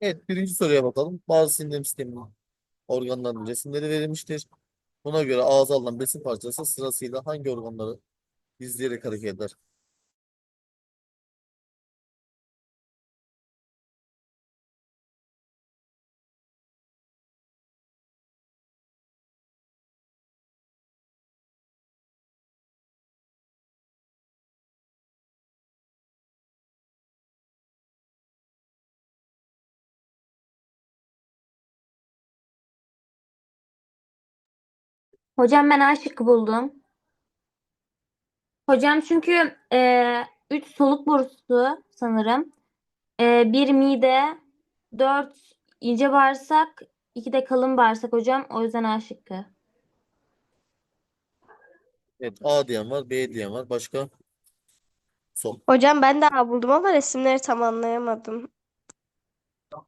Evet, birinci soruya bakalım. Bazı sindirim sistemi organlarının resimleri verilmiştir. Buna göre ağza alınan besin parçası sırasıyla hangi organları izleyerek hareket eder? Hocam ben A şıkkı buldum. Hocam çünkü e, 3 soluk borusu sanırım. E, bir mide, 4 ince bağırsak, 2 de kalın bağırsak hocam. O yüzden A şıkkı. Evet, A diyen var, B diyen var. Başka? Son. Hocam ben de A buldum ama resimleri tam anlayamadım.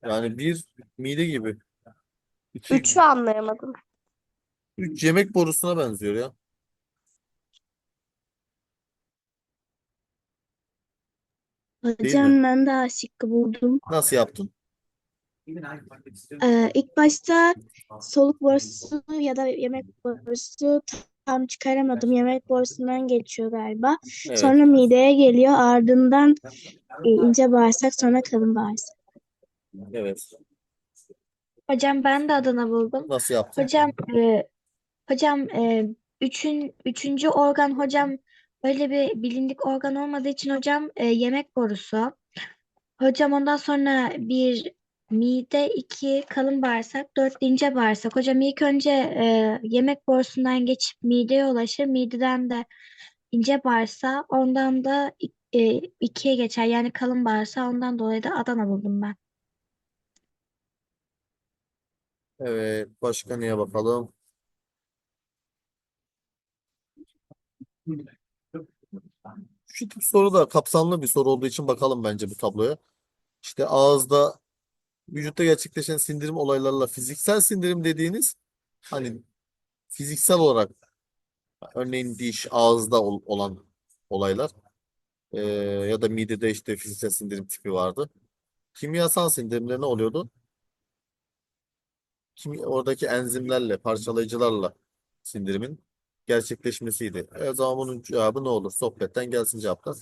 Yani bir mide gibi. İki, Üçü anlayamadım. Üç yemek borusuna benziyor ya. Değil mi? Hocam ben de A şıkkı buldum. Nasıl yaptın? Ee, ilk başta soluk borusu ya da yemek borusu tam çıkaramadım. Yemek borusundan geçiyor galiba. Evet. Sonra mideye geliyor. Ardından e, ince bağırsak sonra kalın bağırsak. Evet. Hocam ben de Adana buldum. Nasıl yaptın? Hocam e, hocam e, üçün, üçüncü organ hocam öyle bir bilindik organ olmadığı için hocam e, yemek borusu. Hocam ondan sonra bir mide, iki kalın bağırsak, dört de ince bağırsak. Hocam ilk önce e, yemek borusundan geçip mideye ulaşır. Mideden de ince bağırsağı, ondan da e, ikiye geçer. Yani kalın bağırsağı. Ondan dolayı da Adana buldum ben. Evet. Başka neye bakalım? Şu tip soru da kapsamlı bir soru olduğu için bakalım bence bu tabloya. İşte ağızda vücutta gerçekleşen sindirim olaylarla fiziksel sindirim dediğiniz hani fiziksel olarak örneğin diş, ağızda ol- olan olaylar Ee, ya da midede işte fiziksel sindirim tipi vardı. Kimyasal sindirimler ne oluyordu? Kim, oradaki enzimlerle, parçalayıcılarla sindirimin gerçekleşmesiydi. E, o zaman bunun cevabı ne olur? Sohbetten gelsin cevaplar.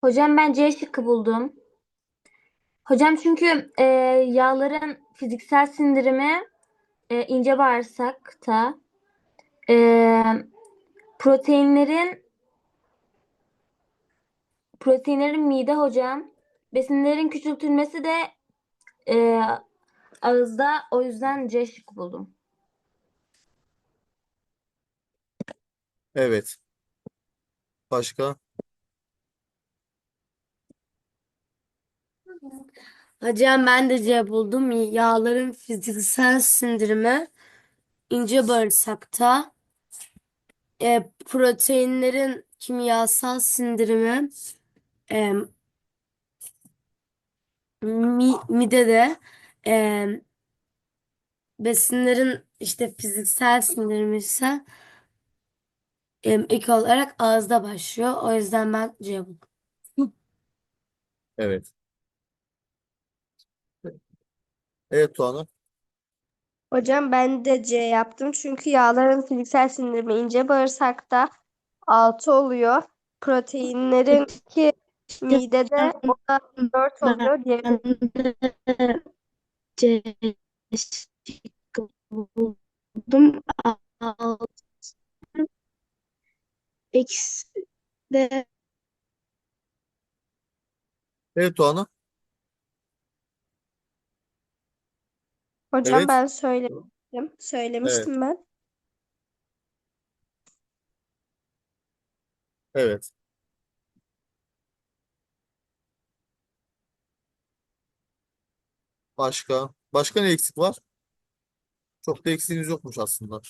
Hocam ben C şıkkı buldum. Hocam çünkü e, yağların fiziksel sindirimi e, ince bağırsakta, e, proteinlerin proteinlerin mide hocam, besinlerin küçültülmesi de e, ağızda. O yüzden C şıkkı buldum. Evet. Başka? Hocam ben de C buldum. Yağların fiziksel sindirimi ince bağırsakta. E, proteinlerin kimyasal sindirimi e, mi, midede. E, besinlerin işte fiziksel sindirimi ise e, ilk olarak ağızda başlıyor. O yüzden ben C buldum. Evet. Evet Tuana. Hocam ben de C yaptım. Çünkü yağların fiziksel sindirimi ince bağırsakta 6 oluyor. Proteinlerin ki midede o da 4 oluyor. De C şıkkı buldum. Altı eksi de Evet Tuana. Hocam Evet. ben söylemiştim. Söylemiştim ben. Evet. Başka? Başka ne eksik var? Çok da eksiğiniz yokmuş aslında.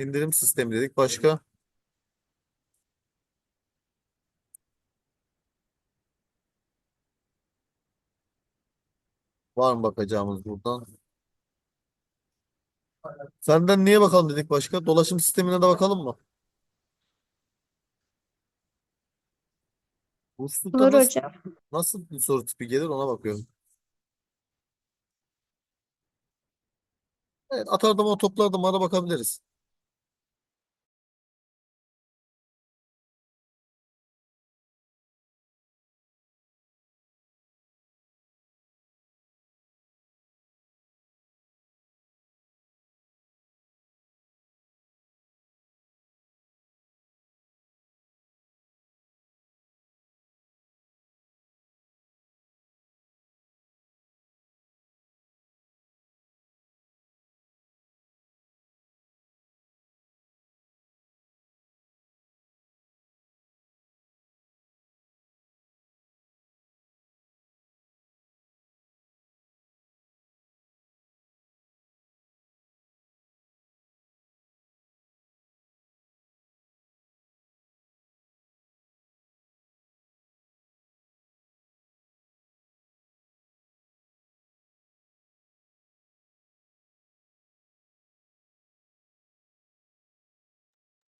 Sindirim sistemi dedik. Başka? Var mı bakacağımız buradan? Senden niye bakalım dedik başka? Dolaşım sistemine de bakalım mı? Boşlukta Olur nasıl, hocam. nasıl bir soru tipi gelir ona bakıyorum. Evet, atardım o toplardım ona bakabiliriz.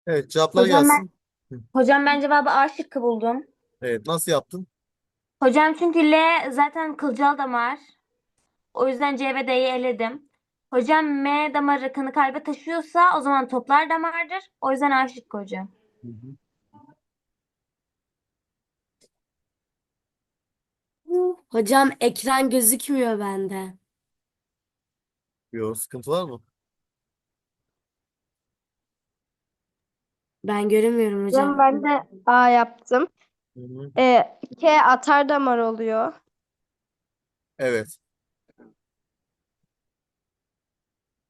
Evet cevaplar Hocam ben- gelsin. Hocam ben cevabı A şıkkı buldum. Evet nasıl yaptın? Hocam çünkü L zaten kılcal damar. O yüzden C ve D'yi eledim. Hocam M damarı kanı kalbe taşıyorsa o zaman toplar damardır. O yüzden A şıkkı hocam. Hı hı. Hocam ekran gözükmüyor bende. Yok sıkıntı var mı? Ben göremiyorum Hocam ben de A yaptım. Hı hı. E, K atar damar oluyor. Evet.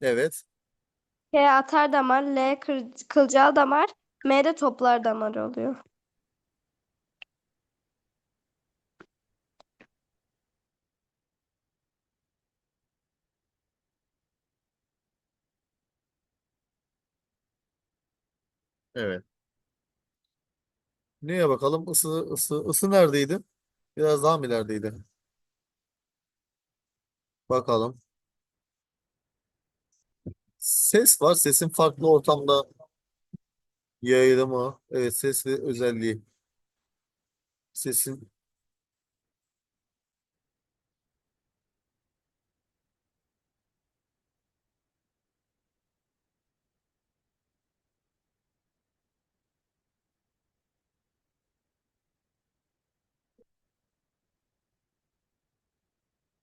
Evet. K atar damar, L kır- kılcal damar, M de toplar damar oluyor. Evet. Neye bakalım? Isı, ısı, ısı neredeydi? Biraz daha mı ilerideydi? Bakalım. Ses var. Sesin farklı ortamda yayılımı. Evet ses ve özelliği. Sesin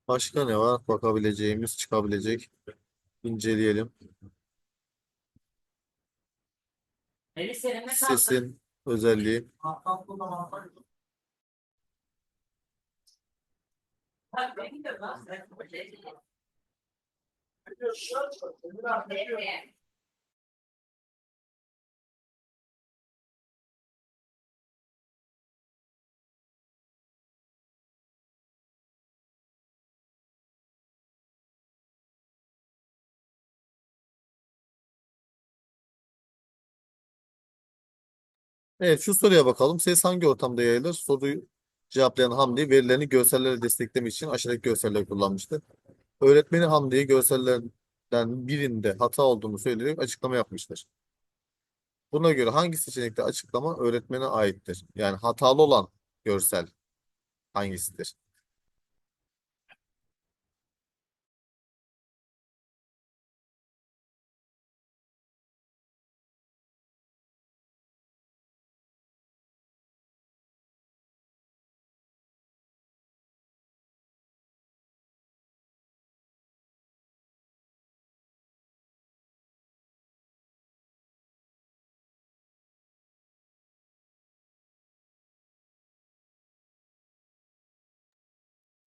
Başka ne var? Bakabileceğimiz, çıkabilecek. İnceleyelim. Sesin özelliği. Evet şu soruya bakalım. Ses hangi ortamda yayılır? Soruyu cevaplayan Hamdi verilerini görsellerle desteklemek için aşağıdaki görselleri kullanmıştı. Öğretmeni Hamdi'ye görsellerden birinde hata olduğunu söyleyerek açıklama yapmıştır. Buna göre hangi seçenekte açıklama öğretmene aittir? Yani hatalı olan görsel hangisidir?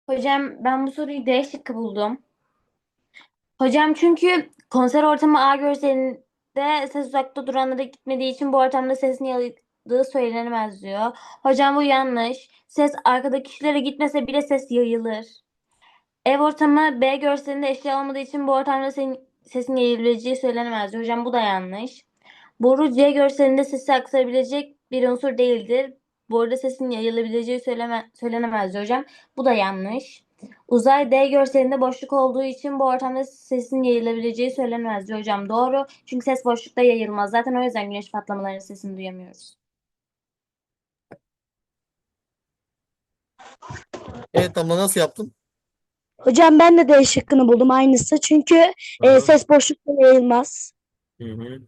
Hocam ben bu soruyu D şıkkı buldum. Hocam çünkü konser ortamı A görselinde ses uzakta duranlara gitmediği için bu ortamda sesin yayıldığı söylenemez diyor. Hocam bu yanlış. Ses arkadaki kişilere gitmese bile ses yayılır. Ev ortamı B görselinde eşya olmadığı için bu ortamda senin, sesin yayılabileceği söylenemez diyor. Hocam bu da yanlış. Boru C görselinde sesi aksarabilecek bir unsur değildir. Boruda sesin yayılabileceği söyleme, söylenemez hocam. Bu da yanlış. Uzay D görselinde boşluk olduğu için bu ortamda sesin yayılabileceği söylenemez hocam. Doğru. Çünkü ses boşlukta yayılmaz. Zaten o yüzden güneş patlamalarının sesini duyamıyoruz. Evet Damla nasıl yaptın? Hocam ben de D şıkkını buldum aynısı. Çünkü e, ses boşlukta yayılmaz. Hı hı.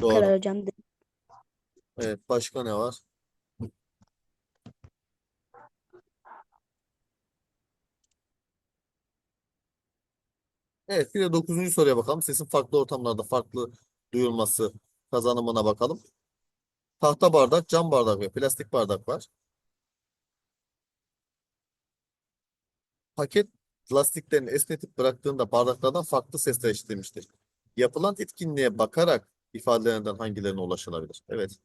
Bu kadar Doğru. hocam. Evet başka ne var? Evet bir de dokuzuncu soruya bakalım. Sesin farklı ortamlarda farklı duyulması kazanımına bakalım. Tahta bardak, cam bardak ve plastik bardak var. Paket lastiklerini esnetip bıraktığında bardaklardan farklı sesler işitilmiştir. Yapılan etkinliğe bakarak ifadelerinden hangilerine ulaşılabilir? Evet.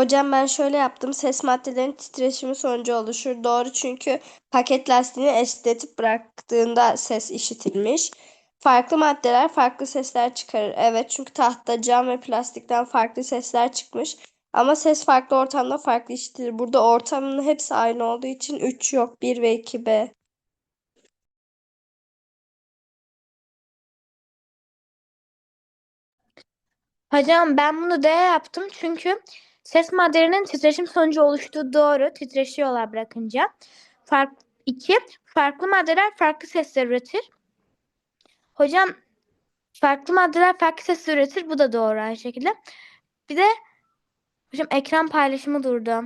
Hocam ben şöyle yaptım. Ses maddelerinin titreşimi sonucu oluşur. Doğru çünkü paket lastiğini esnetip bıraktığında ses işitilmiş. Farklı maddeler farklı sesler çıkarır. Evet çünkü tahta, cam ve plastikten farklı sesler çıkmış. Ama ses farklı ortamda farklı işitilir. Burada ortamın hepsi aynı olduğu için 3 yok. 1 ve 2B. Hocam ben bunu D yaptım çünkü ses maddelerinin titreşim sonucu oluştuğu doğru. Titreşiyorlar bırakınca. Fark, iki, farklı maddeler farklı sesler üretir. Hocam farklı maddeler farklı sesler üretir. Bu da doğru aynı şekilde. Bir de hocam ekran paylaşımı durdu.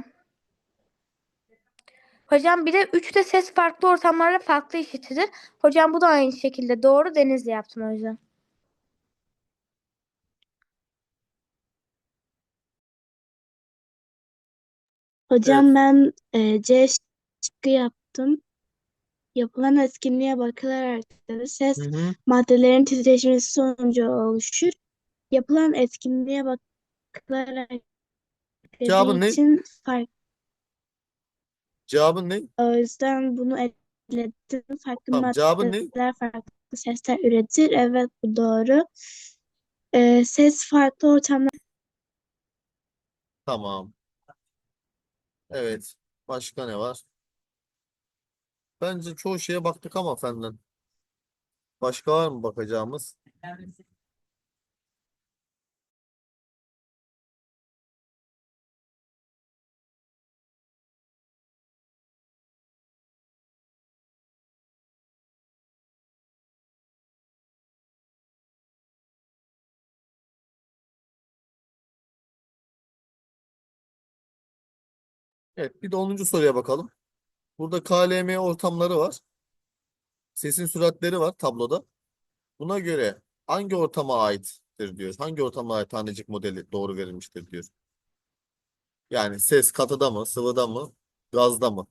Hocam bir de üç de ses farklı ortamlarda farklı işitilir. Hocam bu da aynı şekilde doğru. Denizli yaptım o yüzden. Hocam ben e, C şıkkı yaptım. Yapılan etkinliğe bakılarak da ses Hı hı. maddelerin titreşmesi sonucu oluşur. Yapılan etkinliğe bakılarak Cevabın dediği ne? için fark. Cevabın ne? O yüzden bunu eledim. Farklı Tamam, cevabın ne? maddeler farklı sesler üretir. Evet bu doğru. E, ses farklı ortamda Tamam. Evet. Başka ne var? Bence çoğu şeye baktık ama efendim. Başka var mı bakacağımız? Evet, bir de 10. soruya bakalım. Burada KLM ortamları var. Sesin süratleri var tabloda. Buna göre hangi ortama aittir diyor. Hangi ortama ait tanecik modeli doğru verilmiştir diyor. Yani ses katıda mı, sıvıda mı, gazda mı?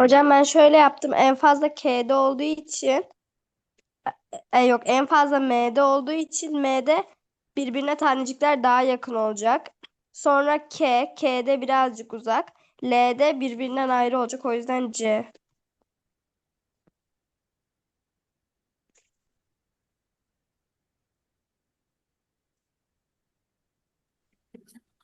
Hocam ben şöyle yaptım. En fazla K'de olduğu için e, yok en fazla M'de olduğu için M'de birbirine tanecikler daha yakın olacak. Sonra K, K'de birazcık uzak. L'de birbirinden ayrı olacak. O yüzden C.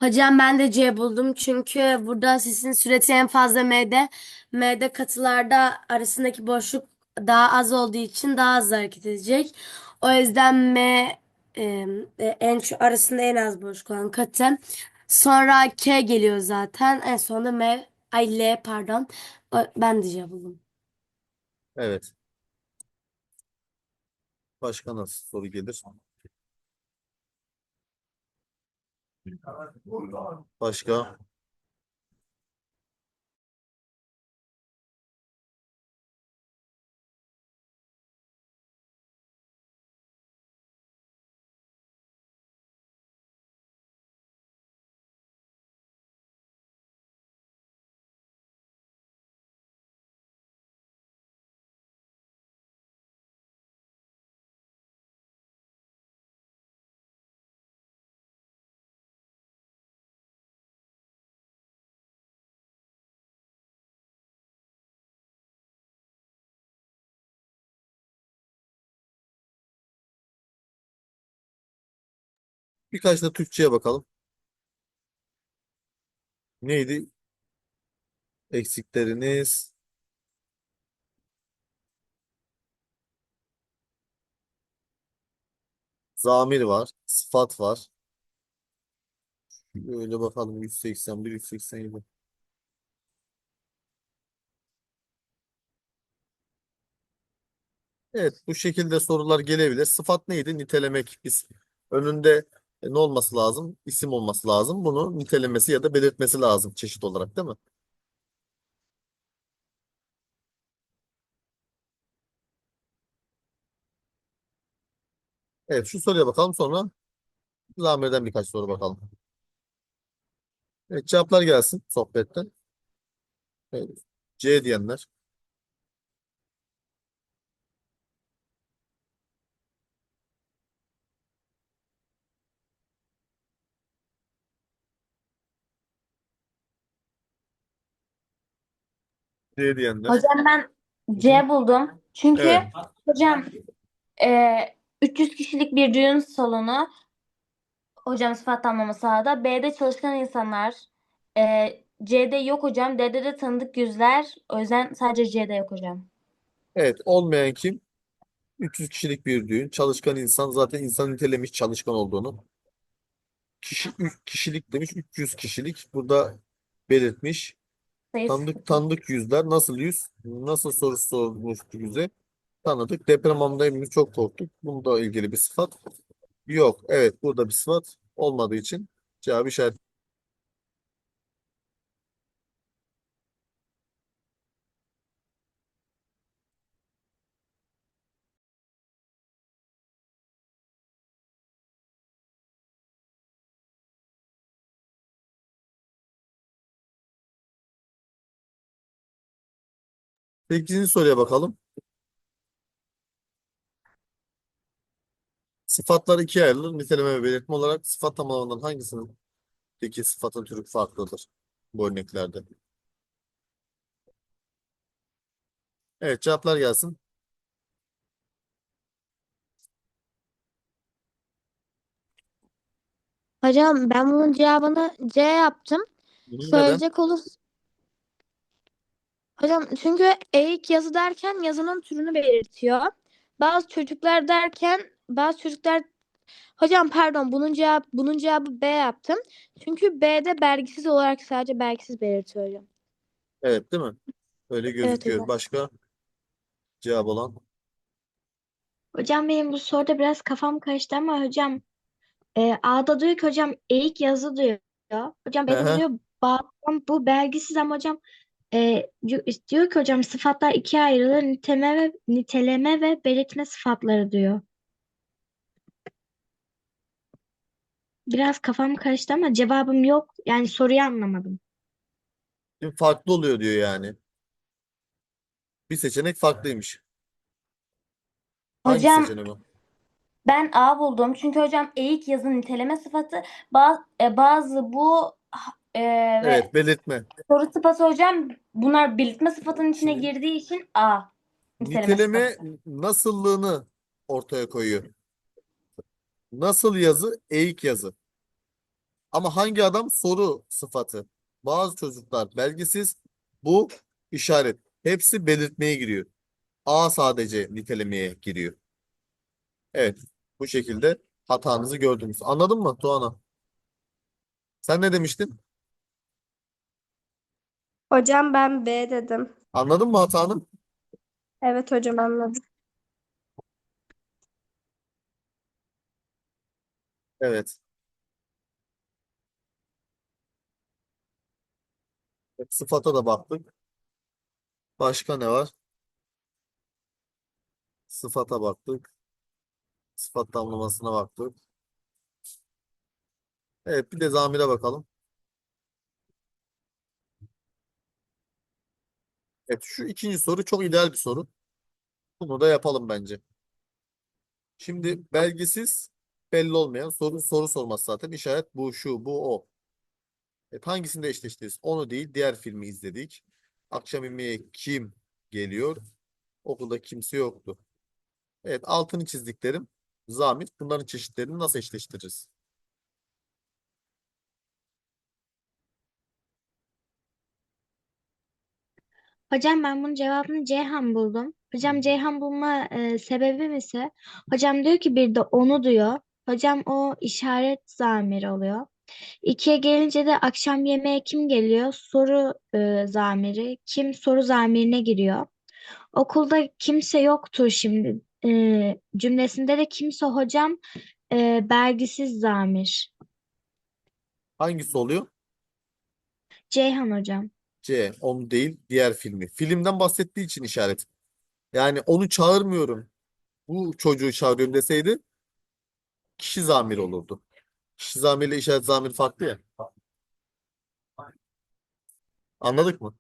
Hocam ben de C buldum çünkü burada sesin süreti en fazla M'de. M'de katılarda arasındaki boşluk daha az olduğu için daha hızlı hareket edecek. O yüzden M e, en şu arasında en az boşluk olan katı. Sonra K geliyor zaten. En sonunda M ay L pardon. Ben de C buldum. Evet. Başka nasıl soru gelir? Başka? Birkaç da Türkçe'ye bakalım. Neydi? Eksikleriniz. Zamir var. Sıfat var. Böyle bakalım 181, 187. Evet bu şekilde sorular gelebilir. Sıfat neydi? Nitelemek. Biz önünde e, ne olması lazım? İsim olması lazım. Bunu nitelemesi ya da belirtmesi lazım çeşit olarak değil mi? Evet şu soruya bakalım sonra Zamir'den birkaç soru bakalım. Evet cevaplar gelsin sohbetten. Evet, C diyenler. D diyenler. Hocam ben C buldum. Çünkü Evet. hocam e, 300 kişilik bir düğün salonu hocam sıfat tamlama sahada. B'de çalışkan insanlar. E, C'de yok hocam. D'de de tanıdık yüzler. O yüzden sadece C'de yok hocam. Evet olmayan kim? 300 kişilik bir düğün. Çalışkan insan zaten insan nitelemiş çalışkan olduğunu. Kişi, üç kişilik demiş 300 kişilik. Burada belirtmiş. Sayısı Tanıdık tanıdık yüzler. Nasıl yüz? Nasıl soru sormuştu bize? Tanıdık. Deprem anında hepimiz çok korktuk. Bunda ilgili bir sıfat yok. Evet burada bir sıfat olmadığı için cevabı işaret. Sekizinci soruya bakalım. Sıfatlar ikiye ayrılır. Niteleme ve belirtme olarak sıfat tamamından hangisinin peki sıfatın türü farklıdır bu örneklerde? Evet cevaplar gelsin. Hocam ben bunun cevabını C yaptım. Bunu neden? Söyleyecek olursa Hocam çünkü eğik yazı derken yazının türünü belirtiyor. Bazı çocuklar derken bazı çocuklar Hocam pardon bunun cevap bunun cevabı B yaptım. Çünkü B'de belgisiz olarak sadece belgisiz belirtiyor hocam. Evet değil mi? Öyle gözüküyor. hocam. Başka cevap olan? Hocam benim bu soruda biraz kafam karıştı ama hocam E, A'da diyor ki hocam eğik yazı diyor. Hocam Aha. diyor bağlam bu belgisiz ama hocam e, diyor, diyor ki hocam sıfatlar ikiye ayrılır. Niteleme ve niteleme ve belirtme sıfatları diyor. Biraz kafam karıştı ama cevabım yok. Yani soruyu anlamadım. Şimdi farklı oluyor diyor yani. Bir seçenek farklıymış. Hangi Hocam seçenek o? ben A buldum. Çünkü hocam eğik yazın niteleme sıfatı bazı, bazı bu e, ve Evet, belirtme. soru sıfatı hocam bunlar belirtme sıfatının içine Şimdi girdiği için A niteleme sıfatı. nasıllığını ortaya koyuyor. Nasıl yazı, eğik yazı. Ama hangi adam soru sıfatı. Bazı çocuklar belgisiz, bu işaret. Hepsi belirtmeye giriyor. A sadece nitelemeye giriyor. Evet, bu şekilde hatanızı gördünüz. Anladın mı Tuana? Sen ne demiştin? Hocam ben B dedim. Anladın mı hatanı? Evet hocam anladım. Evet. Sıfata da baktık. Başka ne var? Sıfata baktık. Sıfat tamlamasına baktık. Evet, bir de zamire bakalım. Evet, şu ikinci soru çok ideal bir soru. Bunu da yapalım bence. Şimdi belgisiz belli olmayan soru soru sorması zaten. İşaret bu, şu, bu, o. Evet, hangisinde eşleştiriz? Onu değil, diğer filmi izledik. Akşam yemeğe kim geliyor? Okulda kimse yoktu. Evet, altını çizdiklerim zamir. Bunların çeşitlerini nasıl eşleştiririz? Hocam ben bunun cevabını Ceyhan buldum. Hocam Ceyhan bulma e, sebebim ise hocam diyor ki bir de onu diyor. Hocam o işaret zamiri oluyor. İkiye gelince de akşam yemeğe kim geliyor? Soru e, zamiri. Kim soru zamirine giriyor. Okulda kimse yoktur şimdi e, cümlesinde de kimse hocam e, belgisiz zamir. Hangisi oluyor? Ceyhan hocam. C. Onu değil, diğer filmi. Filmden bahsettiği için işaret. Yani onu çağırmıyorum. Bu çocuğu çağırıyorum deseydi kişi zamiri olurdu. Kişi zamiriyle işaret zamiri farklı ya. Anladık mı?